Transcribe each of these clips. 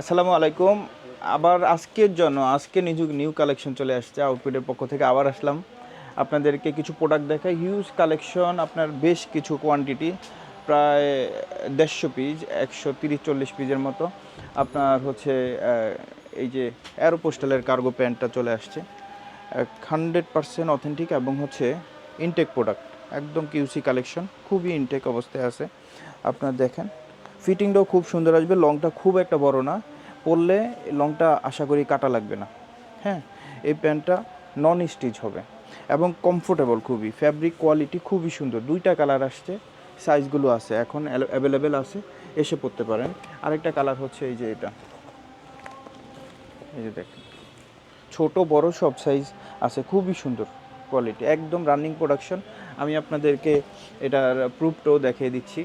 আসসালামু আলাইকুম। আবার আজকের জন্য, আজকে নিউ নিউ কালেকশন চলে আসছে আউটফিটের পক্ষ থেকে, আবার আসলাম। আপনাদেরকে কিছু প্রোডাক্ট দেখাই হিউজ কালেকশন আপনার বেশ কিছু কোয়ান্টিটি প্রায় দেড়শো পিস একশো তিরিশ, চল্লিশ পিসের মতো। আপনার হচ্ছে এই যে অ্যারো পোস্টালের কার্গো প্যান্টটা চলে আসছে। হান্ড্রেড পারসেন্ট অথেন্টিক এবং হচ্ছে ইনটেক প্রোডাক্ট একদম কিউসি কালেকশন খুবই ইনটেক অবস্থায় আছে। আপনার দেখেন। ফিটিংটাও খুব সুন্দর আসবে, লংটা খুব একটা বড় না। পরলে লংটা আশা করি কাটা লাগবে না। হ্যাঁ এই প্যান্টটা নন স্টিচ হবে এবং কমফোর্টেবল খুবই। ফ্যাব্রিক কোয়ালিটি খুবই সুন্দর। দুইটা কালার আসছে সাইজগুলো আছে এখন অ্যাভেলেবেল আছে, এসে পড়তে পারেন। আরেকটা কালার হচ্ছে এই যে এটা। এই যে দেখেন। ছোট, বড় সব সাইজ আছে, খুবই সুন্দর কোয়ালিটি একদম রানিং প্রোডাকশন আমি আপনাদেরকে এটার প্রুফটাও দেখিয়ে দিচ্ছি।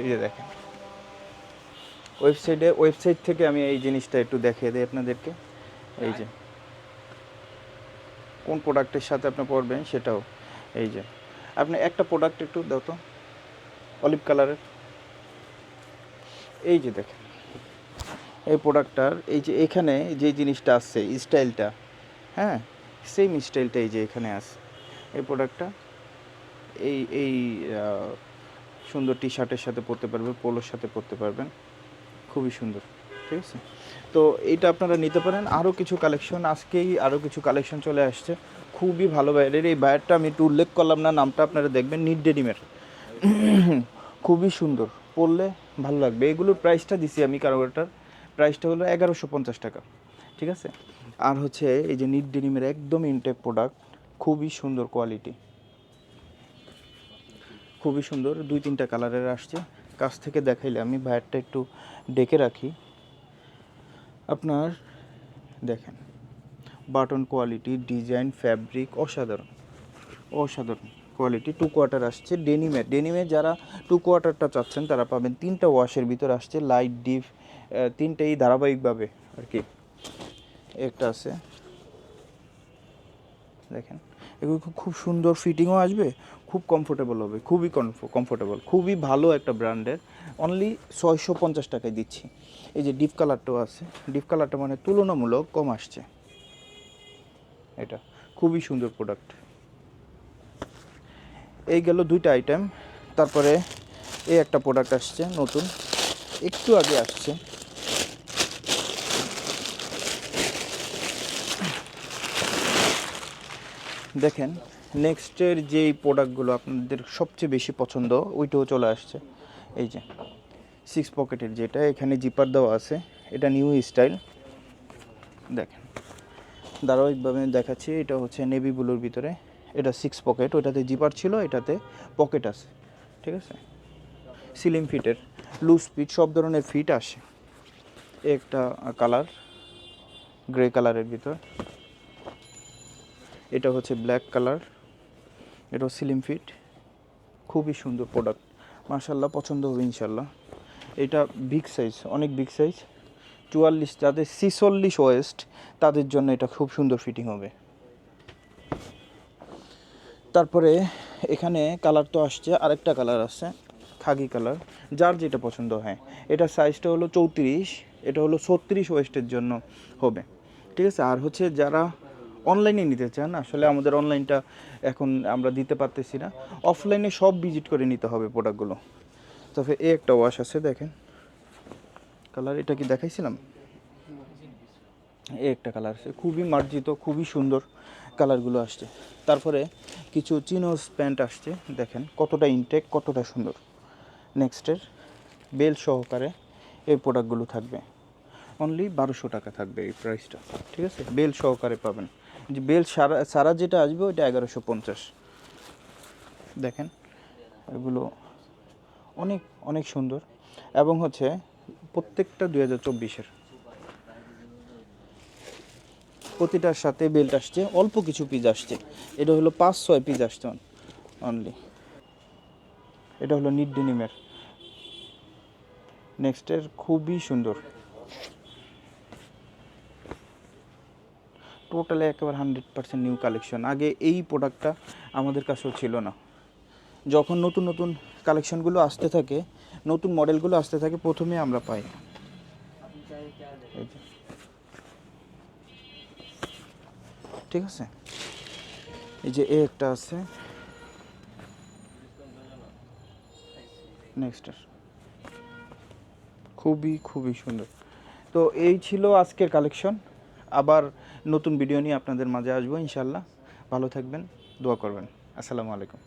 এই যে দেখেন। ওয়েবসাইটে, ওয়েবসাইট থেকে আমি এই জিনিসটা একটু দেখিয়ে দিই আপনাদেরকে। এই যে। কোন প্রোডাক্টের সাথে আপনি পড়বেন সেটাও। এই যে। আপনি একটা প্রোডাক্ট একটু দাও তো। অলিভ কালারের। এই যে দেখেন। এই প্রোডাক্টটার, এই যে এখানে যে জিনিসটা আসছে, স্টাইলটা হ্যাঁ? সেম স্টাইলটা এই যে এখানে আছে এই প্রোডাক্টটা, এই এই সুন্দর টি শার্টের সাথে পরতে পারবেন পোলোর সাথে পরতে পারবেন। খুবই সুন্দর, ঠিক আছে? তো এটা আপনারা নিতে পারেন। আরও কিছু কালেকশন আজকেই আরও কিছু কালেকশন চলে আসছে। খুবই ভালো বাইরের এই বাইরটা আমি একটু উল্লেখ করলাম না, নামটা আপনারা দেখবেন, নিট ডেনিমের। খুবই সুন্দর, পরলে ভালো লাগবে। এগুলোর প্রাইসটা দিছি আমি কারোটার। প্রাইসটা হলো এগারোশো পঞ্চাশ টাকা, ঠিক আছে? আর হচ্ছে এই যে নিট ডেনিমের একদম ইনটেক প্রোডাক্ট খুবই সুন্দর কোয়ালিটি খুবই সুন্দর, দুই তিনটা কালারের আসছে। কাছ থেকে দেখাইলে আমি ভায়ারটা একটু ডেকে রাখি। আপনার দেখেন, বাটন কোয়ালিটি, ডিজাইন, ফ্যাব্রিক অসাধারণ। অসাধারণ কোয়ালিটি, টু কোয়ার্টার আসছে ডেনিমের ডেনিমে যারা টু কোয়ার্টারটা চাচ্ছেন, তারা পাবেন তিনটা ওয়াশের ভিতর আসছে লাইট, ডিপ তিনটেই ধারাবাহিকভাবে আর কি। একটা আছে, দেখেন। এগুলো খুব- সুন্দর ফিটিংও আসবে, খুব কমফোর্টেবল হবে, খুবই কমফোর্টেবল খুবই ভালো একটা ব্র্যান্ডের অনলি ছয়শো পঞ্চাশ টাকায় দিচ্ছি। এই যে ডিপ কালারটাও আছে, ডিপ কালারটা মানে তুলনামূলক কম আসছে। এটা খুবই সুন্দর প্রোডাক্ট এই গেল দুইটা আইটেম তারপরে এই একটা প্রোডাক্ট আসছে নতুন, একটু আগে আসছে। দেখেন নেক্সটের যেই প্রোডাক্টগুলো আপনাদের সবচেয়ে বেশি পছন্দ, ওইটাও চলে আসছে। এই যে সিক্স পকেটের যেটা, এখানে জিপার দেওয়া আছে, এটা নিউ স্টাইল দেখেন, ধারাবাহিকভাবে দেখাচ্ছি, এটা হচ্ছে নেভি ব্লুর ভিতরে। এটা সিক্স পকেট ওইটাতে জিপার ছিল, এটাতে পকেট আছে। ঠিক আছে? সিলিম ফিটের লুজ ফিট সব ধরনের ফিট আসে। একটা কালার গ্রে কালারের ভিতর। এটা হচ্ছে ব্ল্যাক কালার এটাও সিলিম ফিট খুবই সুন্দর প্রোডাক্ট মার্শাল্লাহ পছন্দ হবে ইনশাল্লাহ এটা বিগ সাইজ অনেক বিগ সাইজ চুয়াল্লিশ, যাদের ছিচল্লিশ ওয়েস্ট তাদের জন্য এটা খুব সুন্দর ফিটিং হবে। তারপরে এখানে কালার তো আসছে, আরেকটা কালার আছে, খাগি কালার যার যেটা পছন্দ হয়। এটা সাইজটা হলো চৌত্রিশ, এটা হলো ছত্রিশ ওয়েস্টের জন্য হবে। ঠিক আছে? আর হচ্ছে যারা অনলাইনে নিতে চান, আসলে আমাদের অনলাইনটা এখন আমরা দিতে পারতেছি না। অফলাইনে সব ভিজিট করে নিতে হবে প্রোডাক্টগুলো তবে এই একটা ওয়াশ আছে, দেখেন। কালার এটা কি দেখাইছিলাম? এই একটা কালার আছে, খুবই মার্জিত, খুবই সুন্দর কালারগুলো আসছে। তারপরে কিছু চিনোস প্যান্ট আসছে, দেখেন কতটা ইনটেক কতটা সুন্দর। নেক্সটের বেল সহকারে এই প্রোডাক্টগুলো থাকবে। অনলি বারোশো টাকা থাকবে এই প্রাইসটা ঠিক আছে? বেল সহকারে পাবেন। যে বেল সারা সারা যেটা আসবে ওইটা এগারোশো পঞ্চাশ। দেখেন, এগুলো অনেক অনেক সুন্দর। এবং হচ্ছে প্রত্যেকটা দুই হাজার চব্বিশের। প্রতিটার সাথে বেল্ট আসছে, অল্প কিছু পিস আসছে। এটা হলো পাঁচ, ছয় পিস আসছে অনলি এটা হলো নিট ডেনিমের। নেক্সটের খুবই সুন্দর। টোটালি একেবারে হান্ড্রেড পার্সেন্ট নিউ কালেকশন। আগে এই প্রোডাক্টটা আমাদের কাছেও ছিল না। যখন নতুন নতুন কালেকশনগুলো আসতে থাকে, নতুন মডেলগুলো আসতে থাকে, প্রথমে আমরা পাই। ঠিক আছে? এই যে এ একটা আছে। নেক্সট খুবই খুবই সুন্দর। তো এই ছিল আজকের কালেকশন। আবার নতুন ভিডিও নিয়ে আপনাদের মাঝে আসব ইনশাল্লাহ ভালো থাকবেন দোয়া করবেন। আসসালামু আলাইকুম।